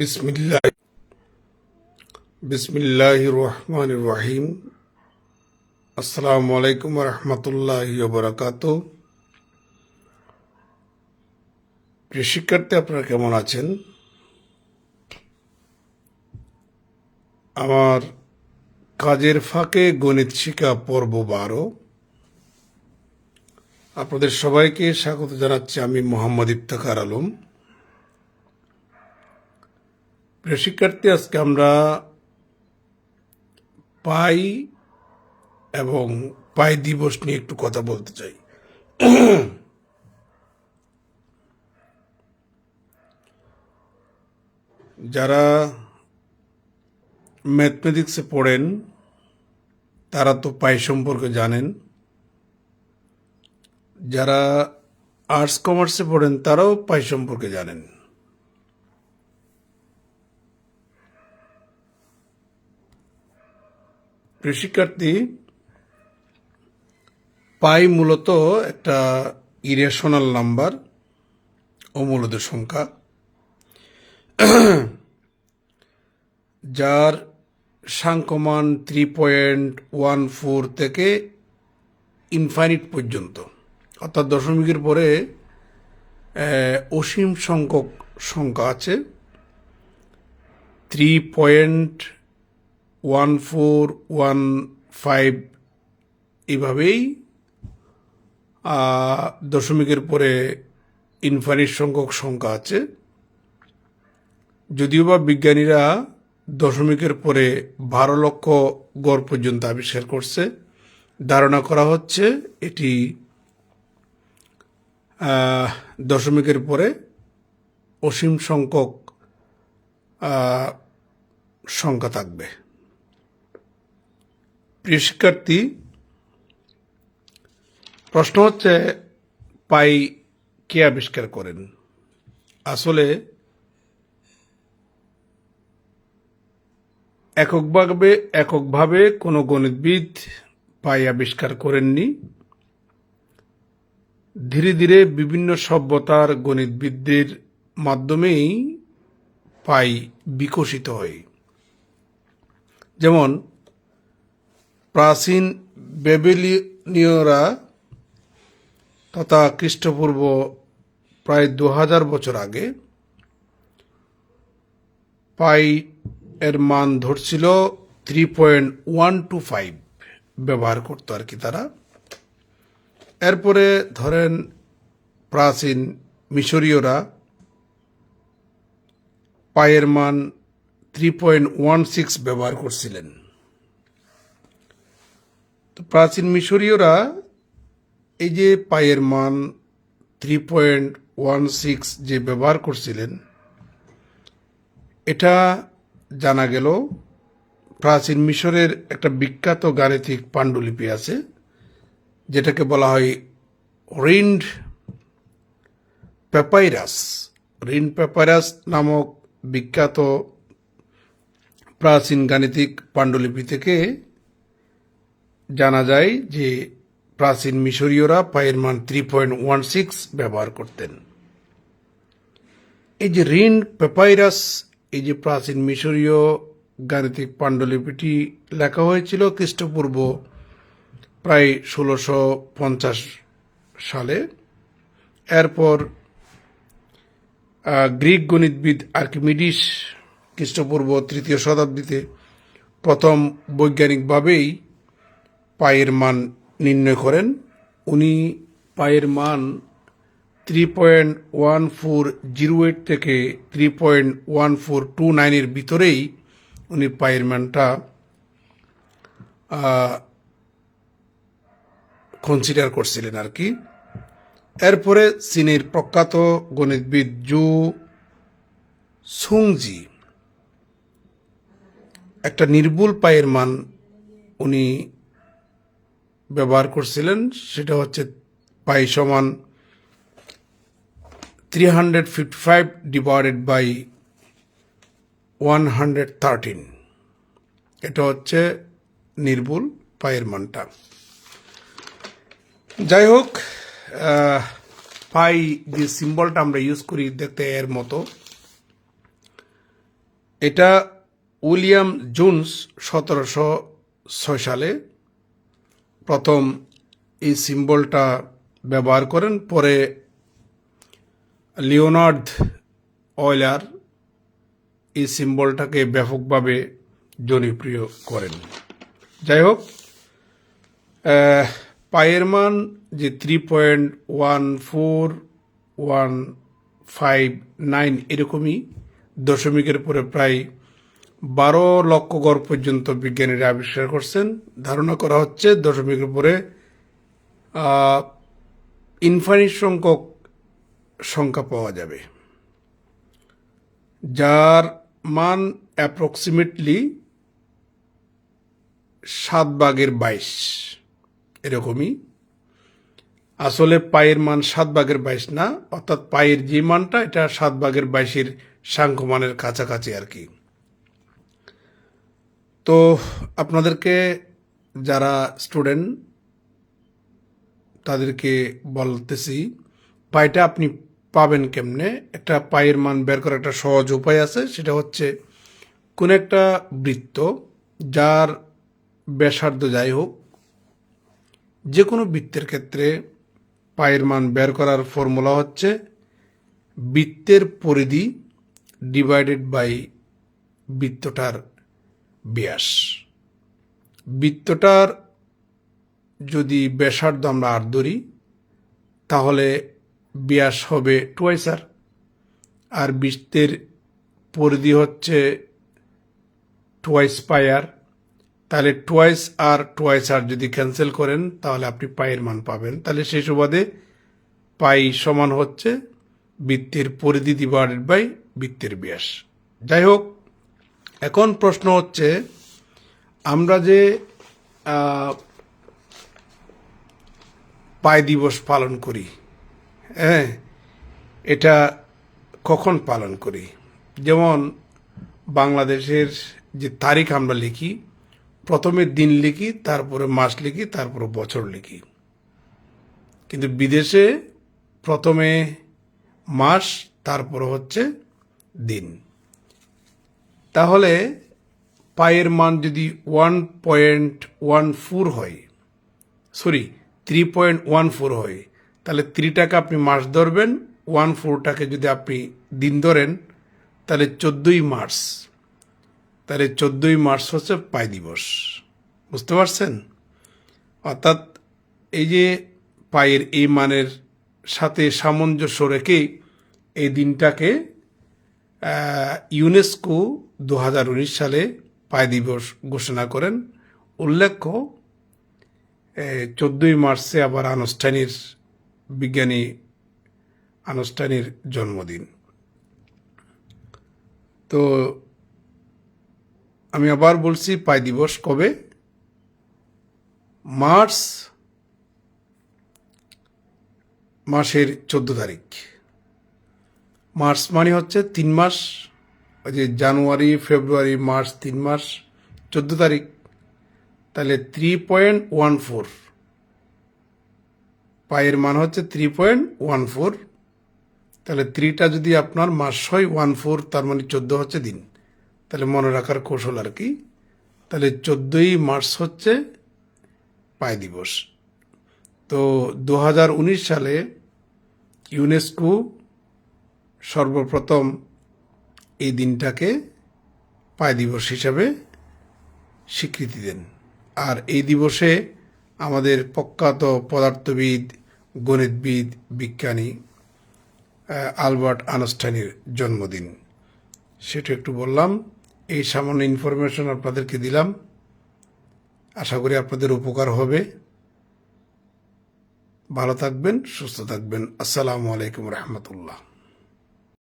বিসমিল্লাহ। বিসমিল্লাহ রহমান রহিম। আসসালামু আলাইকুম রহমতুল্লাহ বরাকাত প্রিয় শিক্ষার্থী, আপনারা কেমন আছেন? আমার কাজের ফাঁকে গণিত শিক্ষা পর্ব বারো। আপনাদের সবাইকে স্বাগত জানাচ্ছি আমি মোহাম্মদ ইফতেখার আলম। প্রিয় শিক্ষার্থী, আজকে আমরা পাই এবং পাই দিবস নিয়ে একটু কথা বলতে চাই। যারা ম্যাথমেটিক্সে পড়েন, তারা তো পাই সম্পর্কে জানেন। যারা আর্টস কমার্সে পড়েন, তারাও পাই সম্পর্কে জানেন। শিক্ষার্থী পাই মূলত একটা ইরেশনাল নাম্বার অমূলত সংখ্যা। যার সাংকমান থ্রি পয়েন্ট ওয়ান ফোর থেকে ইনফাইনিট পর্যন্ত। অর্থাৎ দশমিকের পরে অসীম সংখ্যক সংখ্যা আছে। Three point one four one five এভাবেই দশমিকের পরে ইনফানিট সংখ্যক সংখ্যা আছে। যদিও বা বিজ্ঞানীরা দশমিকের পরে বারো লক্ষ গড় পর্যন্ত আবিষ্কার করছে, ধারণা করা হচ্ছে এটি দশমিকের পরে অসীম সংখ্যক সংখ্যা থাকবে। প্রিয় শিক্ষার্থী প্রশ্ন হচ্ছে, পাই কে আবিষ্কার করেন? আসলে, এককভাবে এককভাবে কোনো গণিতবিদ পাই আবিষ্কার করেননি। ধীরে ধীরে বিভিন্ন সভ্যতার গণিতবিদদের মাধ্যমেই পাই বিকশিত হয়। যেমন প্রাচীন বেবিলিনীয়রা তথা খ্রিস্টপূর্ব প্রায় দু হাজার বছর আগে পাই এর মান ধরছিল three point one two five ব্যবহার করতো আর কি তারা। এরপরে ধরেন প্রাচীন মিশরীয়রা পায়ের মান থ্রি পয়েন্ট ওয়ান সিক্স ব্যবহার করছিলেন। তো প্রাচীন মিশরীয়রা এই যে পায়ের মান থ্রি পয়েন্ট ওয়ান সিক্স যে ব্যবহার করছিলেন, এটা জানা গেল প্রাচীন মিশরের একটা বিখ্যাত গাণিতিক পাণ্ডুলিপি আছে, যেটাকে বলা হয় রিন্ড পেপাইরাস। রিন্ড পেপাইরাস নামক বিখ্যাত প্রাচীন গাণিতিক পাণ্ডুলিপি থেকে জানা যায় যে প্রাচীন মিশরীয়রা পায়ের মান থ্রি পয়েন্ট ওয়ান সিক্স ব্যবহার করতেন। এই যে রিন পেপাইরাস, এই যে প্রাচীন মিশরীয় গাণিতিক পাণ্ডুলিপিটি লেখা হয়েছিল খ্রিস্টপূর্ব প্রায় ষোলোশো পঞ্চাশ সালে। এরপর গ্রিক গণিতবিদ আর্কিমিডিস খ্রিস্টপূর্ব তৃতীয় শতাব্দীতে প্রথম বৈজ্ঞানিকভাবেই পায়ের মান নির্ণয় করেন। উনি পায়ের মান three point one four zero eight থেকে three point one four two নাইনের ভিতরেই উনি পায়ের মানটা কনসিডার করছিলেন আর কি। এরপরে চীনের প্রখ্যাত গণিতবিদ জু সুংজি একটা নির্ভুল পায়ের মান উনি ব্যবহার করছিলেন, সেটা হচ্ছে পাই সমান three hundred fifty five divided by one hundred thirteen এটা হচ্ছে নির্ভুল পায়ের মানটা। যাই হোক পাই যে সিম্বলটা আমরা ইউজ করি দেখতে এর মতো, এটা উইলিয়াম জোন্স সতেরোশো ছয় সালে প্রথম এই সিম্বলটা ব্যবহার করেন। পরে লিওনার্ড অয়লার এই সিম্বলটাকে ব্যাপকভাবে জনপ্রিয় করেন। যাই হোক পায়ের মান যে three point one four one five nine এরকমই, দশমিকের পরে প্রায় বারো লক্ষ গড় পর্যন্ত বিজ্ঞানীরা আবিষ্কার করছেন। ধারণা করা হচ্ছে দশমিকের উপরে ইনফাইনিট সংখ্যক সংখ্যা পাওয়া যাবে, যার মান অ্যাপ্রক্সিমেটলি সাত ভাগের বাইশ, এরকমই। আসলে পায়ের মান সাত ভাগের বাইশ না, অর্থাৎ পায়ের যে মানটা, এটা সাত ভাগের বাইশের সাংখ্য মানের কাছাকাছি আর কি। তো আপনাদেরকে যারা স্টুডেন্ট, তাদেরকে বলতেছি পায়টা আপনি পাবেন কেমনে? একটা পায়ের মান বের করার একটা সহজ উপায় আছে, সেটা হচ্ছে কোন একটা বৃত্ত যার ব্যাসার্ধ যাই হোক যে কোনো বৃত্তের ক্ষেত্রে পায়ের মান বের করার ফর্মুলা হচ্ছে বৃত্তের পরিধি ডিভাইডেড বাই বৃত্তটার ব্যাস। বৃত্তটার যদি ব্যাসার্ধ আমরা আর ধরি, তাহলে ব্যাস হবে টুয়াইসার আর। বৃত্তের পরিধি হচ্ছে টুয়াইস পায়ার তাহলে টুয়াইস আর টুয়াইস আর যদি ক্যান্সেল করেন, তাহলে আপনি পায়ের মান পাবেন। তাহলে সেই সুবাদে পাই সমান হচ্ছে বৃত্তের পরিধি ডিভাইডেড বাই বৃত্তের ব্যাস। যাই হোক এখন প্রশ্ন হচ্ছে, আমরা যে পায় দিবস পালন করি হ্যাঁ এটা কখন পালন করি? যেমন বাংলাদেশের যে তারিখ আমরা লিখি, প্রথমে দিন লিখি, তারপরে মাস লিখি, তারপরে বছর লিখি। কিন্তু বিদেশে প্রথমে মাস, তারপরে হচ্ছে দিন। তাহলে পায়ের মান যদি ওয়ান পয়েন্ট ওয়ান ফোর হয় sorry three point one four হয়, তাহলে থ্রিটাকে আপনি মাস ধরবেন ওয়ান ফোরটাকে যদি আপনি দিন ধরেন, তাহলে চোদ্দোই মার্চ, তাহলে চোদ্দোই মার্চ হচ্ছে পাই দিবস। বুঝতে পারছেন? অর্থাৎ এই যে পায়ের এই মানের সাথে সামঞ্জস্য রেখে এই দিনটাকে ইউনেস্কো দু হাজার উনিশ সালে পায় দিবস ঘোষণা করেন। উল্লেখ্য চোদ্দই মার্চে আবার আনুষ্ঠানিক বিজ্ঞানী আনুষ্ঠানিক জন্মদিন। তো আমি আবার বলছি পায় দিবস কবে? মার্চ মাসের চোদ্দ তারিখ। মার্চ মানে হচ্ছে তিন মাস যে জানুয়ারি, ফেব্রুয়ারি, মার্চ, তিন মাস, চোদ্দ তারিখ। তাহলে থ্রি পয়েন্ট ওয়ান ফোর পায়ের মান হচ্ছে থ্রি পয়েন্ট ওয়ান ফোর তাহলে থ্রিটা যদি আপনার মাস হয় ওয়ান ফোর তার মানে চোদ্দ হচ্ছে দিন। তাহলে মনে রাখার কৌশল আর কি। তাহলে চোদ্দোই মার্চ হচ্ছে পায় দিবস। তো দু হাজার উনিশ সালে ইউনেস্কো সর্বপ্রথম এই দিনটাকে পায় দিবস হিসাবে স্বীকৃতি দেন। আর এই দিবসে আমাদের প্রখ্যাত পদার্থবিদ, গণিতবিদ, বিজ্ঞানী আলবার্ট আনস্টাইনের জন্মদিন। সেটা একটু বললাম, এই সামান্য ইনফরমেশন আপনাদেরকে দিলাম। আশা করি আপনাদের উপকার হবে। ভালো থাকবেন, সুস্থ থাকবেন। আসসালামু আলাইকুম রহমতুল্লাহ।